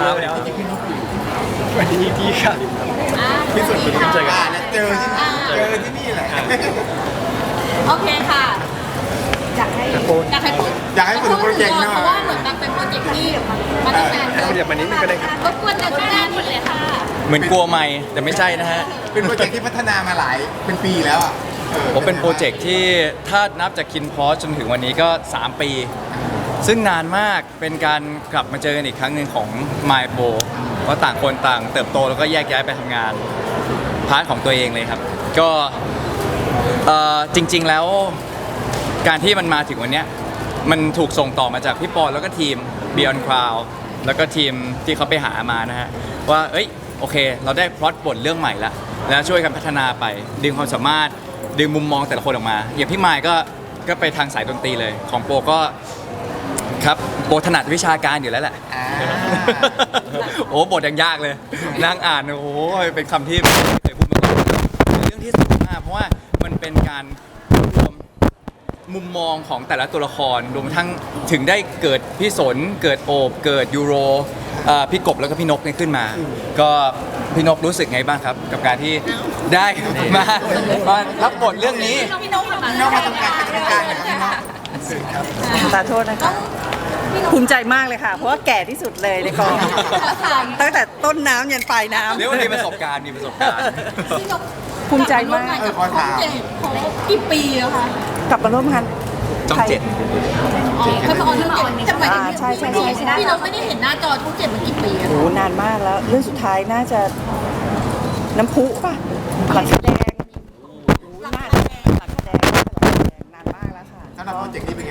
ครับสวัสดีพี่ครับที่สุดคือเจอกันแล้วเจอที่เจอที่นี่แหละ โอเคค่ะ อยากให้อยากให้พูดอยากให้พูดถึงโปรเจกต์หน่อย เพราะว่าเหมือนแบบเป็นโปรเจกต์ที่มาตั้งนานเอาเดี๋ยวมานิดนึงก็ได้ครับ รบกวนเดินหน้าหมดเลยค่ะ เหมือนกลัวไม่แต่ไม่ใช่นะฮะ เป็นโปรเจกต์ที่พัฒนามาหลายเป็นปีแล้วอะออผมเป็นโปรเจกต์ที่ถ้านับจากคินพอสจนถึงวันนี้ก็ 3 ปี ซึ่งนานมากเป็นการกลับมาเจอกันอีกครั้งหนึ่งของ My p o เพราะต่างคนต่างเติบโตแล้วก็แยกย้ายไปทำงาน พาร์ทของตัวเองเลยครับ ก็เอ่อจริง ๆแล้วการที่มันมาถึงวันเนี้ยมันถูกส่งต่อมาจากพี่ปอนแล้วก็ทีม Beyond Cloud แล้วก็ทีมที่เขาไปหามานะฮะว่าเอ้ยโอเค เราได้พล็อตบทเรื่องใหม่ละแล้วช่วยกันพัฒนาไป ดึงความสามารถดึงมุมมองแต่ละคนออกมา อย่างพี่มายก็ก็ไปทางสายดนตรีเลย ของโปก็ ครับโปถนัดวิชาการอยู่แล้วแหละ อ่า โอ้บทยังยากเลยนั่งอ่านโอ้โหเป็นคำที่ไม่เคยพูดมาก่อนเป็นเรื่องที่สนุกมากเพราะว่ามันเป็นการรวมมุมมองของแต่ละตัวละครรวมทั้งถึงได้เกิดพี่สน เกิดโอบเกิดยูโรเอ่อพี่กบแล้วก็พี่นกเนี่ยขึ้นมา ก็พี่นกรู้สึกไงบ้างครับ กับการที่ได้มามารับบทเรื่องนี้ พี่นกค่ะน้องมาทำการเป็นทางการนะครับพี่น้องขอโทษนะคะภูมิใจมากเลยค่ะ เพราะว่าแก่ที่สุดเลยในกอง ตั้งแต่ต้นน้ำยันปลายน้เรียกว่ามีประสบการณ์มีประสบการณ์พี่นกภูมิใจมากกับโปรเจกต์ของกี่ปีแล้วคะำกลับมาร่วมงานช่องเจ็ด อ๋อเคยมาออนที่เจ็ดจะหมายถึงอ่าใช่ใช่ใช่ใช่พี่นกไม่ได้เห็นหน้าจอช่องเจ็ดมากี่ปีแล้วโอ้โหนานมากแล้ว เรื่องสุดท้ายน่าจะน้ำพุป่ะหลังแสดงน่า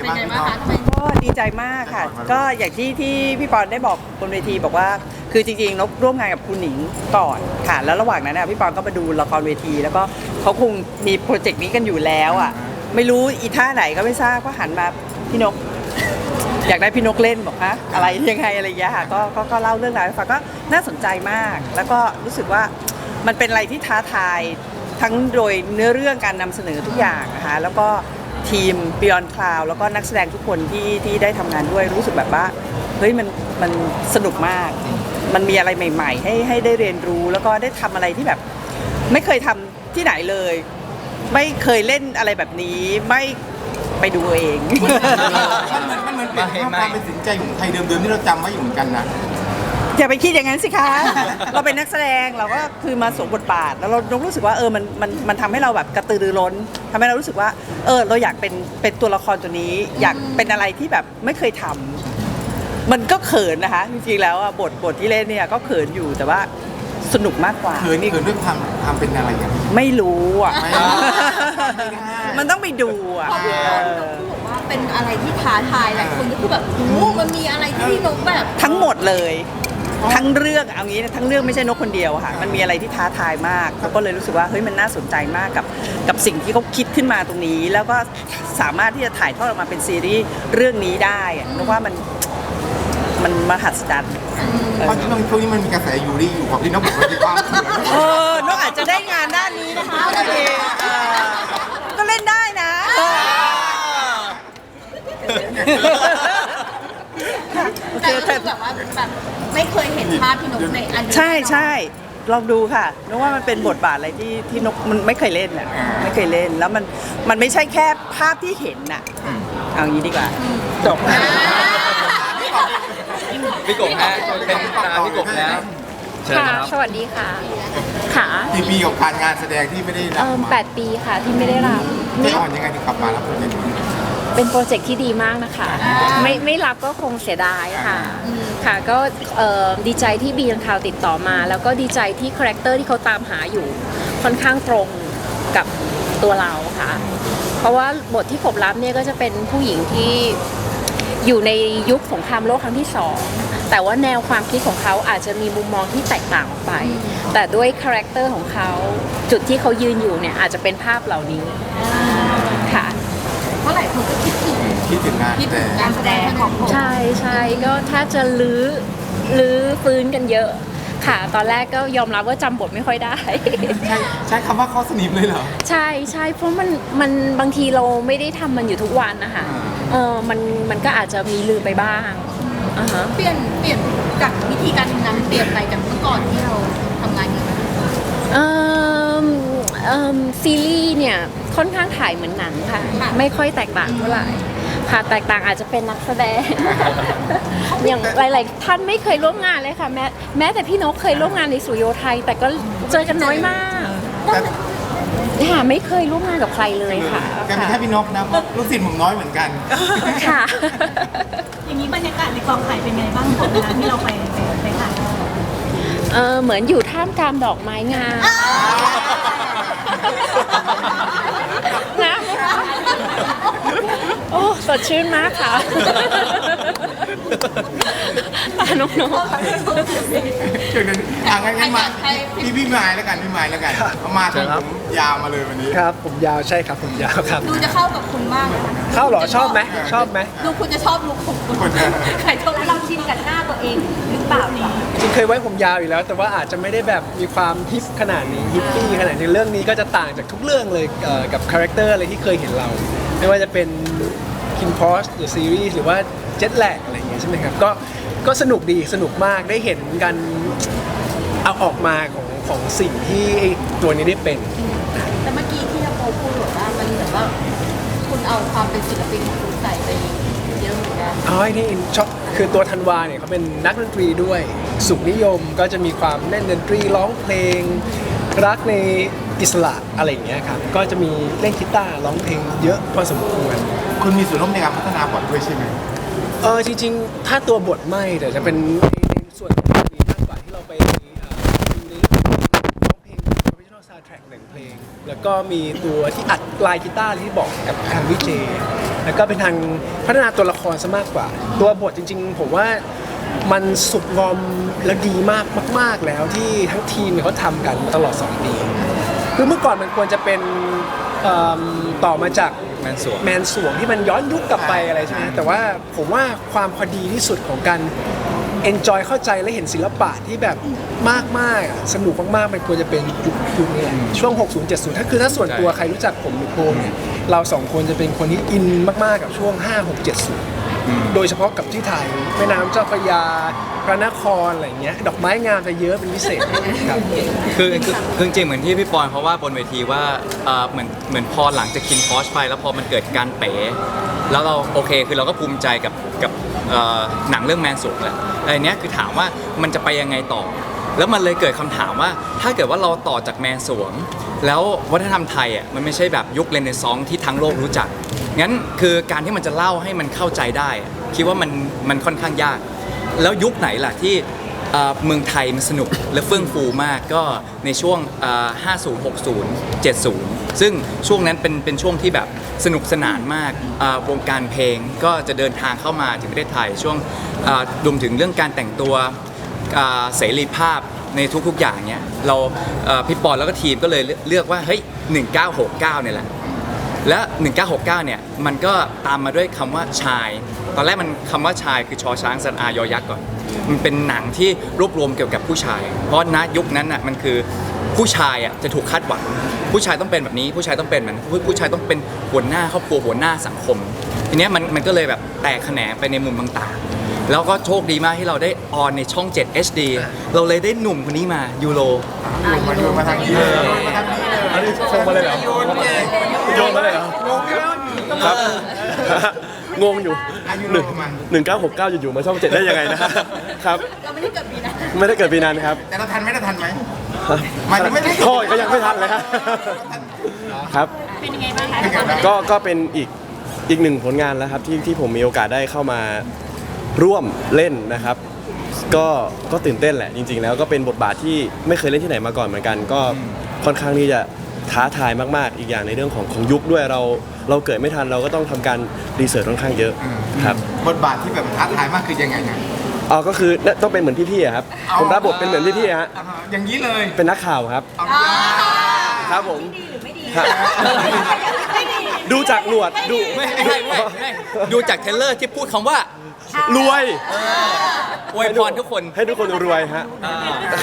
บ้างไงพี่บ้างน้องคะทำไมก็ดีใจมากค่ะ ก็อย่างที่ที่พี่ปอนได้บอกบนเวทีบอกว่า คือจริงๆนกร่วมงานกับคุณหนิงก่อนค่ะ แล้วระหว่างนั้นน่ะพี่ปอนก็มาดูละครเวที แล้วก็เขาคงมีโปรเจกต์นี้กันอยู่แล้วอะ ไม่รู้อีท่าไหนก็ไม่ทราบก็หันมาพี่นก อยากได้พี่นกเล่นบอกฮะอะไรยังไงอะไรอย่างเงี้ยค่ะก็ก็ก็เล่าเรื่องราวให้ฟังก็น่าสนใจมาก แล้วก็รู้สึกว่ามันเป็นอะไรที่ท้าทายทั้งโดยเนื้อเรื่องการนำเสนอทุกอย่างนะคะแล้วก็ ทีม Beyond Cloud แล้วก็นักแสดงทุกคนที่ที่ได้ทำงานด้วยรู้สึกแบบว่าเฮ้ยมันมันสนุกมาก มันมีอะไรใหม่ ๆ ให้ให้ได้เรียนรู้แล้วก็ได้ทำอะไรที่แบบ ไม่เคยทำที่ไหนเลย ไม่เคยเล่นอะไรแบบนี้ไม่ไปดูเอง มันเหมือนมันเหมือนเป็นภาพความเป็นสินใจของไทยเดิมๆที่เราจำไว้อยู่เหมือนกันนะ อย่าไปคิดอย่างนั้นสิคะ เราเป็นนักแสดงเราก็คือมาสวมบทบาท แล้วเรารู้สึกว่าเออมันมันมันทำให้เราแบบกระตือรือร้นทำให้เรารู้สึกว่า เออ เราอยากเป็นเป็นตัวละครตัวนี้ อยากเป็นอะไรที่แบบไม่เคยทำมันก็เขินนะคะ จริงๆแล้วอะบทบทที่เล่นเนี่ยก็เขินอยู่แต่ว่าสนุกมากกว่า เขินนี่เขินด้วยความความเป็นอะไรอย่างนี้ ไม่รู้อะ ไม่ได้มันต้องไปดูอะ พอพี่นกพูดบอกว่าเป็นอะไรที่ท้าทายหลายคนก็คือแบบโอ้โหมันมีอะไรที่พี่นกแบบทั้งหมดเลย ทั้งเรื่องเอางี้นะทั้งเรื่องไม่ใช่นกคนเดียวอะค่ะ มันมีอะไรที่ท้าทายมากเขาก็เลยรู้สึกว่าเฮ้ยมันน่าสนใจมากกับกับสิ่งที่เขาคิดขึ้นมาตรงนี้ แล้วก็สามารถที่จะถ่ายทอดออกมาเป็นซีรีส์เรื่องนี้ได้อะนึกว่ามันมันมหัศจรรย์เพราะช่วงช่วงนี้มันมีกระแสยูริอยู่ของพี่น้องบอกว่ามีความเขินเออนกอาจจะได้งานด้านนี้นะคะโอเคเออก็เล่นได้นะโอเค แต่ก็แต่คือแบบว่าแบบไม่เคยเห็นภาพพี่นกในอันนี้ใช่ใช่ลองดูค่ะนึกว่ามันเป็นบทบาทอะไรที่ที่นกมันไม่เคยเล่นอะไม่เคยเล่นแล้วมันมันไม่ใช่แค่ภาพที่เห็นน่ะเอางี้ดีกว่าจบอ่าพี่กบฮะเป็นตาพี่กบแล้วเชิญค่ะ ครับสวัสดีค่ะ ค่ะกี่ปีกับการงานแสดงที่ไม่ได้รับเอิ่มมาแปดปีค่ะที่ไม่ได้รับไม่นี่อ่อนยังไงถึงกลับมารับโปรเจกต์นี้ เป็นโปรเจกต์ที่ดีมากนะคะ ไม่ไม่รับก็คงเสียดายค่ะค่ะก็เอ่อดีใจที่บีนข่าวติดต่อมา แล้วก็ดีใจที่คาแรคเตอร์ที่เขาตามหาอยู่ค่อนข้างตรงกับตัวเราค่ะ เพราะว่าบทที่ผมรับเนี่ยก็จะเป็นผู้หญิงที่อยู่ในยุคสงครามโลกครั้งที่สองแต่ว่าแนวความคิดของเขาอาจจะมีมุมมองที่แตกต่างออกไป แต่ด้วยคาแรคเตอร์ของเขาจุดที่เขายืนอยู่เนี่ยอาจจะเป็นภาพเหล่านี้ค่ะ เพราะหลายคนก็คิดถึงคิดถึงงานคิดแต่ถึงการแสดงของผมใช่ใช่ก็ถ้าจะลื้อลื้อฟื้นกันเยอะ ค่ะ ตอนแรกก็ยอมรับว่าจำบทไม่ค่อยได้ ใช้ใช้คำว่าข้อสนิมเลยเหรอ ใช่ใช่เพราะมันมันบางทีเราไม่ได้ทำมันอยู่ทุกวันนะคะเออมันมันก็อาจจะมีลืมไปบ้างอ่าฮะ เปลี่ยนเปลี่ยนจากวิธีการทำงานเปลี่ยนไปจากเมื่อก่อนที่เราทำงานอยู่ไหม เอิ่มเอิ่มซีรีส์เนี่ย ค่อนข้างถ่ายเหมือนหนังค่ะ ไม่ค่อยแตกต่างเท่าไหร่ค่ะแตกต่างอาจจะเป็นนักแสดง อย่างหลาย ๆ ท่านไม่เคยร่วมงานเลยค่ะแม้แม้แต่พี่นกเคยร่วมงานในสุริโยไทย แต่ก็เจอกันน้อยมากแต่ค่ะไม่เคยร่วมงานกับใครเลยค่ะแกเป็นแค่พี่นกนะเพราะลูกศิษย์ผมน้อยเหมือนกันค่ะ อย่างนี้บรรยากาศในกองถ่ายเป็นไงบ้างของเวลาที่เราไปไปไปถ่ายเออเหมือนอยู่ท่ามกลางดอกไม้งาม นะโอ้สดชื่นมากค่ะตาน้องช่วงนั้นอะงั้นงั้นมาพี่พี่ไม้แล้วกันพี่ไม้แล้วกันเอามาถึงผมยาวมาเลยวันนี้ ครับผมยาวใช่ครับผมยาวครับ ดูจะเข้ากับคุณมากเลยนะเข้าเหรอชอบไหมชอบไหมดูคุณจะชอบลุคของคุณคนเดียวใครชอบเราชินกับหน้าตัวเองหรือ เปล่าเนี่ยจริงเคยไว้ผมยาวอยู่แล้ว แต่ว่าอาจจะไม่ได้แบบมีความฮิปขนาดนี้ฮิปปี้ขนาดนี้เรื่องนี้ก็จะต่างจากทุกเรื่องเลยเอ่อกับคาแรคเตอร์อะไรที่เคยเห็นเรา ไม่ว่าจะเป็นคินพอสหรือซีรีส์หรือว่าเจ็ตแลกอะไรอย่างเงี้ยใช่ไหมครับก็ก็สนุกดีสนุกมากได้เห็นกันเอาออกมาของของสิ่งที่ไอ้ตัวนี้ได้เป็น แต่เมื่อกี้ที่เราพูดแบบว่ามันเหมือนว่าคุณเอาความเป็นศิลปินของคุณใส่ไปเยอะเหมือนกันอ๋อไอ้นี่ชอบคือตัวธันวาเนี่ยเขาเป็นนักดนตรีด้วย สุขนิยมก็จะมีความเล่นดนตรีร้องเพลง รักในอิสระอะไรอย่างเงี้ยครับก็จะมีเล่นกีตาร์ร้องเพลงเยอะพอสมควรคุณมีส่วนร่วมในการพัฒนาบทด้วยใช่ไหมเออจริง ๆ ถ้าตัวบทไม่แต่จะเป็นในส่วนของดนตรีมากกว่าที่เราไปเอ่อดูในเรื่องของร้องเพลง original soundtrack หนึ่งเพลง แล้วก็มีตัวที่อัดลายกีตาร์ที่บอกกับทางวิเจ แล้วก็เป็นทางพัฒนาตัวละครซะมากกว่า ตัวบทจริง ๆ ผมว่ามันสุกงอมและดีมากมาก ๆ แล้วที่ทั้งทีมเนี่ยเขาทำกันตลอด 2 ปีคือเมื่อก่อนมันควรจะเป็นเอิ่มต่อมาจาก แมนสวง แมนสวงที่มันย้อนยุคกลับไปอะไรใช่ไหมแต่ว่าผมว่าความพอดีที่สุดของการ enjoy เข้าใจและเห็นศิลปะที่แบบมากๆอะสนุกมากๆมันควรจะเป็นยุคยุคนี้แหละช่วง 60 70 ถ้าคือถ้าส่วนตัวใครรู้จักผมหรือโปมเนี่ยเราสองคนจะเป็นคนที่อินมากๆกับช่วง 5 6 70 โดยเฉพาะกับที่ไทยแม่น้ำเจ้าพระยา พระนครอะไรอย่างเงี้ยดอกไม้งามจะเยอะเป็นพิเศษครับคือคือคือจริงๆเหมือนที่พี่ปอนเขาว่าบนเวทีว่าเอ่อเหมือนเหมือนพอหลังจากคินพอชไปแล้วพอมันเกิดการเป๋ แล้วเราโอเคคือเราก็ภูมิใจกับกับเอ่อหนังเรื่องแมนสุกแหละแต่อันเนี้ยคือถามว่ามันจะไปยังไงต่อ แล้วมันเลยเกิดคำถามว่า ถ้าเกิดว่าเราต่อจากแมนสวง แล้ววัฒนธรรมไทยอะมันไม่ใช่แบบยุคเรเนซองส์ที่ทั้งโลกรู้จัก งั้นคือการที่มันจะเล่าให้มันเข้าใจได้อะคิดว่ามันมันค่อนข้างยาก แล้วยุคไหนล่ะที่ อ่อเมืองไทยมันสนุกและเฟื่องฟูมากก็ในช่วงอ่อ50 60 70 ซึ่งช่วงนั้นเป็นเป็นช่วงที่แบบสนุกสนานมากอ่อวงการเพลงก็จะเดินทางเข้ามาถึงประเทศไทยช่วงอ่อรวมถึงเรื่องการแต่งตัวเอ่อเสรีภาพในทุกๆอย่างเนี้ยเราเอ่อพี่ปอนแล้วก็ทีมก็เลยเลือกว่าเฮ้ย1969เนี่ยแหละ และ 1969 เนี่ย มันก็ตามมาด้วยคำว่าชาย ตอนแรกมันคำว่าชายคือชอช้างสันอายอยักษ์ก่อน มันเป็นหนังที่รวบรวมเกี่ยวกับผู้ชาย เพราะณยุคนั้นน่ะมันคือผู้ชายอะจะถูกคาดหวัง ผู้ชายต้องเป็นแบบนี้ ผู้ชายต้องเป็นแบบนั้นผู้ผู้ชายต้องเป็นหัวหน้าครอบครัวหัวหน้าสังคม ทีเนี้ยมันมันก็เลยแบบแตกแขนงไปในมุมต่างๆ แล้วก็โชคดีมากที่เราได้ออนในช่อง 7 HD เราเลยได้หนุ่มคนนี้มายูโรอยู่มาอยู่มาทางนี้เลยมาทางนี้เลยอันนี้โชว์มาเลยเหรอ โยนเองโยนมาเลยเหรองงแล้วครับ งงอยู่อายุหนึ่งประมาณหนึ่งเก้าหกเก้าอยู่ๆมาช่องเจ็ดได้ยังไงนะครับ เราไม่ได้เกิดปีนั้นไม่ได้เกิดปีนั้นครับแต่เราทันไหมเราทันไหมหมายถึงไม่ได้พ่อก็ยังไม่ทันเลยครับครับ เป็นยังไงบ้างคะเป็นไงบ้างก็ก็เป็นอีกอีกหนึ่งผลงานแล้วครับที่ที่ผมมีโอกาสได้เข้ามาร่วมเล่นนะครับ ก็ก็ตื่นเต้นแหละจริง ๆ แล้วก็เป็นบทบาทที่ไม่เคยเล่นที่ไหนมาก่อนเหมือนกัน ก็ค่อนข้างที่จะ ท้าทายมากๆ อีกอย่างในเรื่องของของยุคด้วยเรา เราเกิดไม่ทันเราก็ต้องทำการรีเสิร์ชค่อนข้างเยอะครับบทบาทที่แบบท้าทายมากคือยังไงไงอ๋อก็คือต้องเป็นเหมือนพี่ๆอะครับผมรับบทเป็นเหมือนพี่ๆฮะอ่าอย่างนี้เลยเป็นนักข่าวครับเอาครับผม ดีหรือไม่ดีฮะดูจากหนวดดูไม่ไม่ไม่ไม่ไม่ดูจากเทรลเลอร์ที่พูดคำว่ารวยอวยพรทุกคน ให้ทุกคนรวยฮะ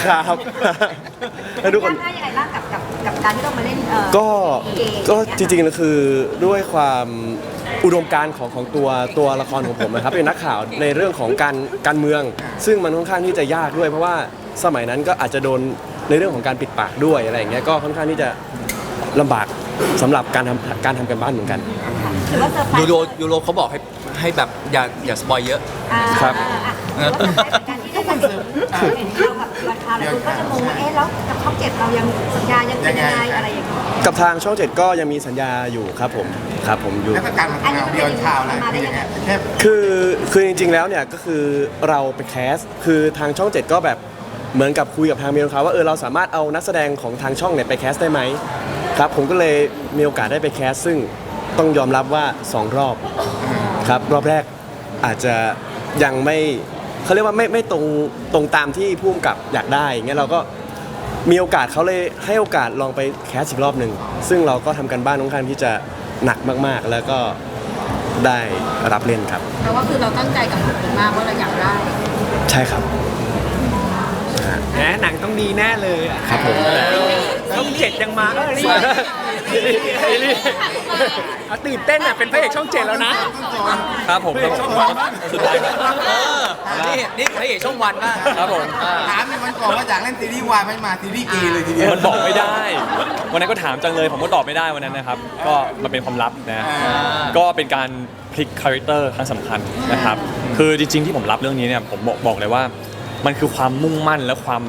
ครับให้ทุกคน ยากง่ายยังไงบ้างกับ กับกับการที่ต้องมาเล่นเอ่อ ก็เองก็จริงๆแล้วคือด้วยความอุดมการณ์ของของตัวตัวละครของผมนะครับ เป็นนักข่าวในเรื่องของการการเมือง ซึ่งมันค่อนข้างที่จะยากด้วย เพราะว่าสมัยนั้นก็อาจจะโดนในเรื่องของการปิดปากด้วยอะไรอย่างเงี้ยก็ค่อนข้างที่จะลำบากสำหรับการทำการทำกันบ้านเหมือนกัน ถือว่าเซอร์ไพรยูส์โรยูโรเขาบอกให้ให้แบบอย่าอย่าสปอยเยอะ อ่าครับ อะถือว่าเซอร์ไพรส์เหมือนกัน ที่ได้มาเห็นเห็นเรากับราคาแล้วคุณก็จะงงว่าเอ๊ะแล้วกับช่องเจ็ดเรายังสัญญายังเป็นยังไง อะไรอย่างเงี้ยกับทางช่องเจ็ดก็ยังมีสัญญาอยู่ครับผมครับผมอยู่ แล้วก็การมาทำงานเดียวข่าวอะไรคือยังไงแค่คือคือจริงๆแล้วเนี่ยก็คือเราไปแคสคือทางช่อง7ก็แบบเหมือนกับคุยกับทางเมียเขาว่าเออเราสามารถเอานักแสดงของทางช่องเนี่ยไปแคสได้ไหมครับผมก็เลยมีโอกาสได้ไปแคสซึ่งต้องยอมรับว่า2รอบครับรอบแรกอาจจะยังไม่ เขาเรียกว่าไม่ไม่ตรงตรงตามที่ผู้กำกับอยากได้อย่างเงี้ยเราก็มีโอกาสเขาเลยให้โอกาสลองไปแคสอีกรอบหนึ่งซึ่งเราก็ทำกันบ้านค่อนข้างที่จะหนักมากๆ แล้วก็ได้รับเล่นครับเพราะว่าคือเราตั้งใจกับบทนี้มากว่าเราอยากได้ ใช่ครับ แหมหนังต้องดีแน่เลยอะครับผมช่องเจ็ดยังมาเออนี่เอาตื่นเต้นอะเป็นพระเอกช่องเจ็ดแล้วนะครับผมพระเอกช่องวันสุดท้ายเออนี่นี่พระเอกช่องวันมากครับผมถามในวันก่อนว่าอยากเล่นซีรีส์วายไม่มาซีรีส์เกย์เลยทีเดียวมันบอกไม่ได้ วันนั้นก็ถามจังเลยผมก็ตอบไม่ได้วันนั้นนะครับ ก็มันเป็นความลับนะ ก็เป็นการพลิกคาแรคเตอร์ครั้งสำคัญนะครับ คือจริงๆที่ผมรับเรื่องนี้เนี่ยผมบอกบอกเลยว่า มันคือความมุ่งมั่นและความ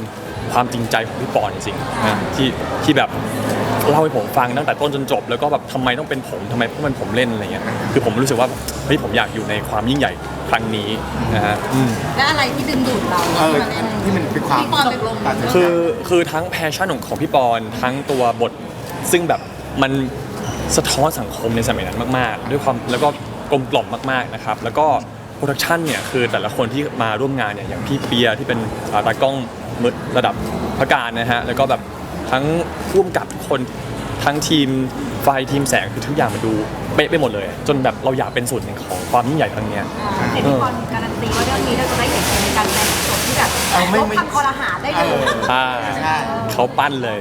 ความจริงใจของพี่ปอนจริงๆนะที่ที่แบบเล่าให้ผมฟังตั้งแต่ต้นจนจบ แล้วก็แบบทำไมต้องเป็นผมทำไมต้องเป็นผมเล่นอะไรเงี้ยคือผมรู้สึกว่าเฮ้ยผมอยากอยู่ในความยิ่งใหญ่ครั้งนี้นะฮะอืม และอะไรที่ดึงดูดเราเออที่มาเล่นที่มันเป็นความพี่ปอนเป็นลมตัดสินใจ คือคือทั้งแพชชั่นของของพี่ปอนทั้งตัวบท ซึ่งแบบมันสะท้อนสังคมในสมัยนั้นมาก ๆ ด้วยความแล้วก็กลมกล่อมมากๆนะครับ แล้วก็ โปรดักชันเนี่ยคือแต่ละคนที่มาร่วมงานเนี่ยอย่างพี่เปียที่เป็นอ่าตากล้องมือระดับพระการนะฮะแล้วก็แบบทั้งร่วมกับทุกคนทั้งทีมไฟทีมแสงคือทุกอย่างมันดูเป๊ะไปหมดเลย จนแบบเราอยากเป็นส่วนหนึ่งของความยิ่งใหญ่ครั้งเนี้ยอ่าเห็นพี่ปอนการันตีว่าเรื่องนี้เราจะได้เห็นในการแสดงสดที่แบบเอาไม่ลบไม่คำคอรหาได้เลยอ่าใช่เขาปั้นเลย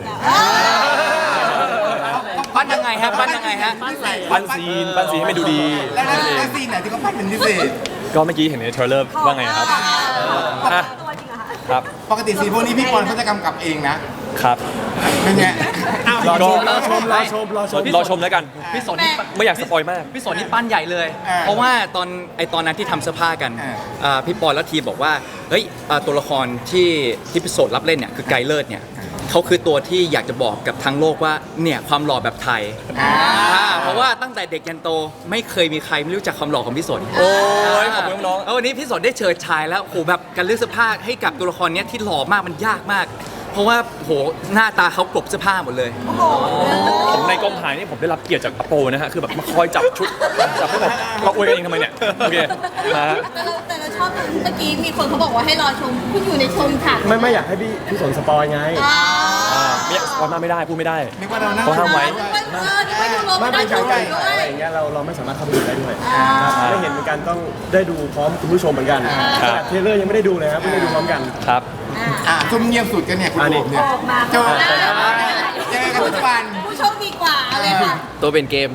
ปั้นยังไงฮะปั้นยังไงฮะปั้นซีนปั้นซีนให้มันดูดีแล้วแล้วแล้วซีนไหนที่เขาปั้นเป็นพิเศษ ก็เมื่อกี้เห็นในเทรลเลอร์ว่าไงครับอะตัวจริงเหรอคะครับปกติซีนพวกนี้พี่ปอนเขาจะกำกับเองนะครับเป็นไงรอชมรอชมรอชมรอชมรอชมแล้วกัน พี่สนนี่ไม่อยากสปอยมาก พี่สนนี่ปั้นใหญ่เลยอ่าเพราะว่าตอนไอตอนนั้นที่ทำเสื้อผ้ากันอ่าอ่าพี่ปอนและทีมบอกว่า เฮ้ยอ่าตัวละครที่ที่พี่สนรับเล่นเนี่ยคือไกรเลิศเนี่ย เขาคือตัวที่อยากจะบอกกับทั้งโลกว่าเนี่ยความหล่อแบบไทยอ่าเพราะว่าตั้งแต่เด็กยันโตไม่เคยมีใครไม่รู้จักความหล่อของพี่สนโอ้ยขอบคุณน้อง แล้ววันนี้พี่สนได้เชิดชายแล้วโหแบบการเลือกเสื้อผ้าให้กับตัวละครเนี้ยที่หล่อมากมันยากมาก เพราะว่าโหหน้าตาเขากลบเสื้อผ้าหมดเลย ผมในกองถ่ายนี่ผมได้รับเกียรติจากอโปนะฮะ คือแบบมาคอยจับชุด จับให้ผมเราอวยกันเองทำไมเนี่ย โอเคนะฮะแต่เราแต่เราชอบเมื่อกี้มีคนเขาบอกว่าให้รอชมคุณอยู่ในชมค่ะไม่ไม่อยากให้พี่พี่สนสปอยไง อ่าอ่าไม่สปอยมากไม่ได้พูดไม่ได้ นึกว่าเรานั่ง เขาห้ามไว้ เออนี่ไม่ดูโลไม่ไม่ได้ไม่ชใช่มใช่ด้วอะไรย อย่างเงี้ยเราเราไม่สามารถเข้าไปดูได้ด้วยอ่าครับได้เห็นเหมือนกันต้องได้ดูพร้อมคุณผู้ชมเหมือนกันครับเทรลเลอร์ยังไม่ได้ดูเลยครับไม่ได้ดูพร้อมกัน ครับ อะซุ่มเงียบสุดกันเนี่ยคุณอันนี้โอบเนี่ยออกมาเจอเจอกันทุกวัน ผู้โชคดีกว่าเลยค่ะ ตัวเป็นเกม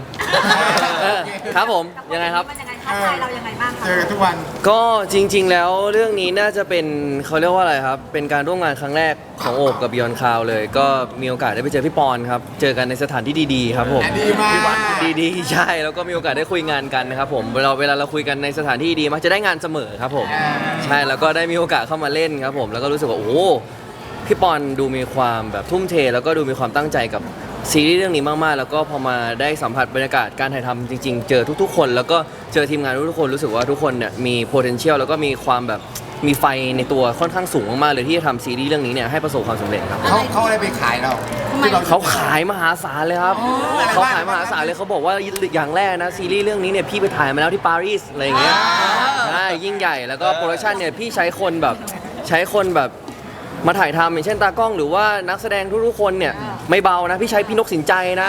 ครับผมยังไงครับ มันยังไง ท้าทายเรายังไงบ้างคะเจอกันทุกวัน ก็จริง ๆ แล้วเรื่องนี้น่าจะเป็นเขาเรียกว่าอะไรครับ เป็นการร่วมงานครั้งแรกของโอบกับ Beyond Cloud เลย ก็มีโอกาสได้ไปเจอพี่ปอนครับ เจอกันในสถานที่ดีๆครับผมดีมาก ดีๆใช่แล้วก็มีโอกาสได้คุยงานกันนะครับผมเวลาเวลาเราคุยกันในสถานที่ดีมักจะได้งานเสมอครับผมใช่แล้วก็ได้มีโอกาสเข้ามาเล่นครับผมแล้วก็รู้สึกว่าโอ้โหพี่ปอนดูมีความแบบทุ่มเท แล้วก็ดูมีความตั้งใจกับ ซีรีส์เรื่องนี้มากๆ แล้วก็พอมาได้สัมผัสบรรยากาศการถ่ายทำจริง ๆ เจอทุกๆ คน แล้วก็เจอทีมงานทุกๆคนรู้สึกว่าทุกคนเนี่ยมี potential แล้วก็มีความแบบมีไฟในตัวค่อนข้างสูงมากๆเลยที่จะทำซีรีส์เรื่องนี้เนี่ยให้ประสบความสำเร็จครับ เขาเขาอะไรไปขายเราที่รเขาขายมหาศาลเลยครับเขาขายมหาศาลเลยเขาบอกว่าอย่างแรกนะซีรีส์เรื่องนี้เนี่ยพี่ไปถ่ายมาแล้วที่ปารีสอะไรอย่างเงี้ยใช่ยิ่งใหญ่แล้วก็โปรดักชันเนี่ยพี่ใช้คนแบบใช้คนแบบมาถ่ายทำอย่างเช่นตากล้องหรือว่านักแสดงทุกๆคนเนี่ย ไม่เบานะ พี่ใช้พี่นกสินใจนะ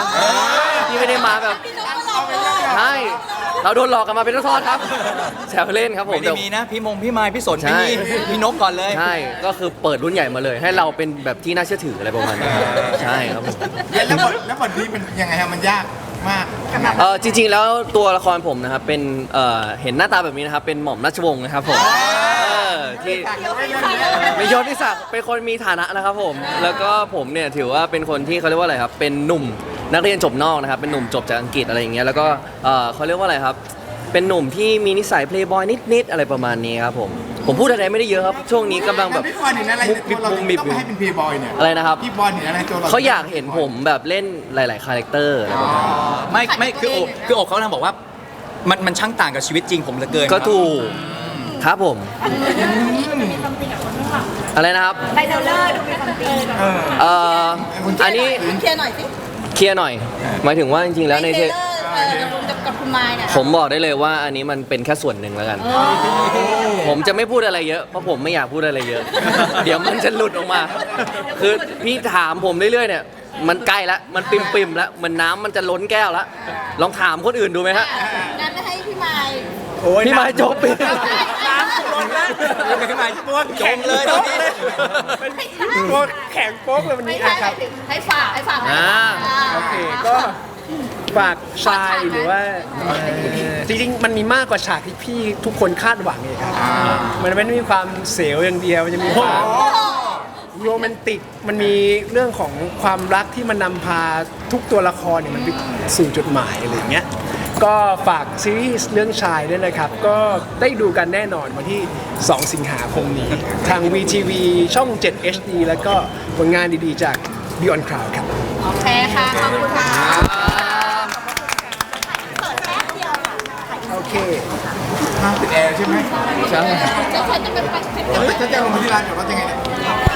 พี่ไม่ได้มาแบบใช่เราโดนหลอกกันมาเป็นทอดๆครับแซวเล่นครับผม ไม่ได้มีนะ พี่มงพี่ไม้พี่สนไม่มีพี่นกก่อนเลย ใช่ ก็คือเปิดรุ่นใหญ่มาเลย ให้เราเป็นแบบที่น่าเชื่อถืออะไรประมาณนี้ใช่ครับผมแล้วบทแล้วบทนี้มันยังไงฮะมันยากมากเออจริงๆแล้วตัวละครผมนะครับเป็นเอ่อเห็นหน้าตาแบบนี้นะครับเป็นหม่อมราชวงศ์นะครับผม ที่มียศที่ศักดิ์เป็นคนมีฐานะนะครับผม แล้วก็ผมเนี่ยถือว่าเป็นคนที่เขาเรียกว่าอะไรครับ เป็นหนุ่มนักเรียนจบนอกนะครับ เป็นหนุ่มจบจากอังกฤษอะไรอย่างเงี้ย แล้วก็เอ่อเขาเรียกว่าอะไรครับ เป็นหนุ่มที่มีนิสัยเพลย์บอยนิดๆอะไรประมาณนี้ครับผม ผมพูดอะไรไม่ได้เยอะครับ ช่วงนี้กำลังแบบพี่บอลเห็นอะไรในตัวเรามุบมิบต้องไปให้เป็นเพย์บอยเนี่ยอะไรนะครับ พี่บอลเห็นอะไรในตัวเราเขาอยากเห็นผมแบบเล่นหลาย ๆ คาแรคเตอร์อะไรประมาณนี้ ไม่ไม่คือโอบคือโอบเขากำลังบอกว่า มันมันช่างต่างกับชีวิตจริงผมเหลือเกินก็ถูก ครับผม อะไรนะครับ ไทเทเลอร์ดูมีความจริงเออเอ่อ อันนี้เคลียร์หน่อยสิเคลียร์หน่อย หมายถึงว่าจริงๆแล้วในเทเทเลอร์เออกับกับคุณมายเนี่ยผมบอกได้เลยว่าอันนี้มันเป็นแค่ส่วนหนึ่งแล้วกัน ผมจะไม่พูดอะไรเยอะเพราะผมไม่อยากพูดอะไรเยอะ เดี๋ยวมันจะหลุดออกมา คือพี่ถามผมเรื่อยๆเนี่ย มันใกล้แล้วมันปิ่มๆแล้วมันน้ำมันจะล้นแก้วแล้วลองถามคนอื่นดูไหมฮะงั้นให้พี่มายโอ้ยพี่ไม้โจ๊กปิดน้ำ ล้นไม่ขึ้นมาตัวแข็งเลยโป๊กเลยตัวแข็งโป๊กเลยวันไม่นี้ใช่อะครับให้ฝากให้ฝากอ่า โอเคก็ฝากชายหรือว่าจริงๆ มันมีมากกว่าฉากที่พี่ทุกคนคาดหวังเลยครับมันไม่ได้มีความเสียวอย่างเดียว มันจะมีความโรแมนติก มันมีเรื่องของความรักที่มันนำพาทุกตัวละครเนี่ยมันไปสู่จุดหมายอะไรอย่างเงี้ย ก็ฝากซีรีส์เรื่องชายด้วยนะครับ ก็ได้ดูกันแน่นอนวันที่ 2 สิงหาคมนี้ ทาง VTV ช่อง 7 HD แล้วก็ผลงานดีๆจาก Beyond Cloud ครับ โอเคค่ะ ขอบคุณค่ะโอเคห้ามติดแอร์ใช่ไหมใช่จะฉันจะไปไปจะจะลงมาที่ร้านกับรถยังไงเนี่ย